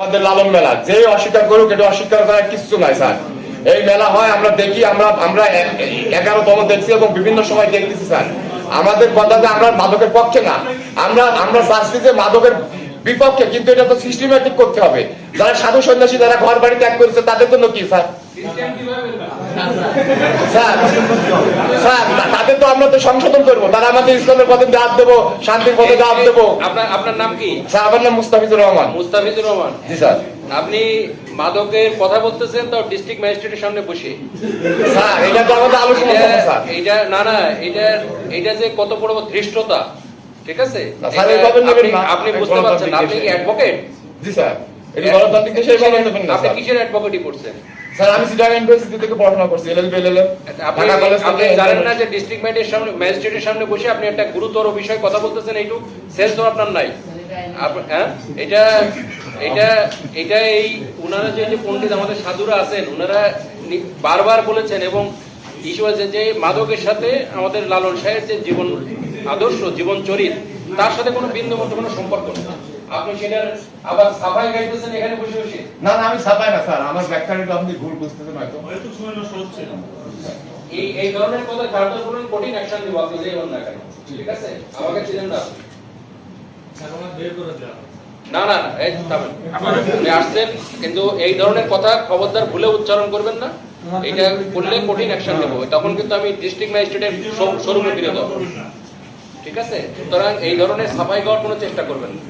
আমাদের লালন মেলা। যে অস্বীকার করুক, এটা অস্বীকার করার কিছু নাই, স্যার। এই মেলা হয়, আমরা দেখি, আমরা আমরা এগারোতম দেখছি এবং বিভিন্ন সময় দেখতেছি, স্যার। আমাদের কথা যে আমরা মাদকের পক্ষে না। আমরা আমরা চাচ্ছি যে মাদকের বিপক্ষে, কিন্তু এটা তো সিস্টেমেটিক করতে হবে। যারা সাধু সন্ন্যাসী, যারা ঘর বাড়ি ত্যাগ করেছে, তাদের জন্য কি, স্যার? স্যার স্যার আমরা তো সংশোধন করব। তারা আমাদের ইসলামের পথে দাঁত দেবো শান্তির পথে দাঁত দেবো। আপনার আপনার নাম কি? স্যার আমার নাম মুস্তাফিজুর রহমান। মুস্তাফিজুর রহমান। জি স্যার। আপনি মাদকের কথা বলতেছেন তো ডিস্ট্রিক্ট ম্যাজিস্ট্রেটের সামনে বসে। স্যার এটা তো আমাদের আলোচনা এটা স্যার এটা না না এটা এটা যে কত বড় ধৃষ্টতা ঠিক আছে? আপনি- বুঝতে পারছেন আপনি কি অ্যাডভোকেট জি স্যার। এটা গণতান্ত্রিক দেশে আপনি কিসের অ্যাডভোকেটই করছেন স্যার আমি সিটাং ইউনিভার্সিটি থেকে পড়াশোনা করছি এলএলবি এলএলএম আপনি ঢাকা কলেজ আপনি জানেন না যে ডিস্ট্রিক্ট ম্যাজিস্ট্রেটের সামনে ম্যাজিস্ট্রেটের সামনে বসে আপনি একটা গুরুতর বিষয়ে কথা বলতেছেন এইটু সেন্স তো আপনার নাই। হ্যাঁ? এটা এটা এটা এই ওনারা যে যে পণ্ডিত আমাদের সাধুরা আছেন ওনারা নি- বারবার বলেছেন এবং ইস্যু আছে যে মাদকের সাথে আমাদের লালন সাহের যে জীবন আদর্শ জীবন চরিত তার সাথে কোনো বিন্দু মতো কোনো সম্পর্ক নেই। আপনি সেটার আবার সাফাই গাইতেছেন এখানে বসে বসে? না না আমি ছাপাই না স্যার। আমার ব্যাখ্যাটা আপনি ভুল বুঝতেছেন হয়তো। এই এই ধরনের কথা কার্যকর করুন কঠিন অ্যাকশন দিব আপনি যেই না কেন? ঠিক আছে? আমাকে চিনেন না না না না, এই থামেন। আপনি আসছেন কিন্তু এই ধরনের কথা খবরদার ভুলে উচ্চারণ করবেন না। এটা করলে কঠিন অ্যাকশন নেব। তখন কিন্তু আমি ডিস্ট্রিক্ট ম্যাজিস্ট্রেটের শোরুমে ফিরে যাব। ঠিক আছে? সুতরাং এই ধরনের সাফাই গাওয়ার কোনো চেষ্টা করবেন না।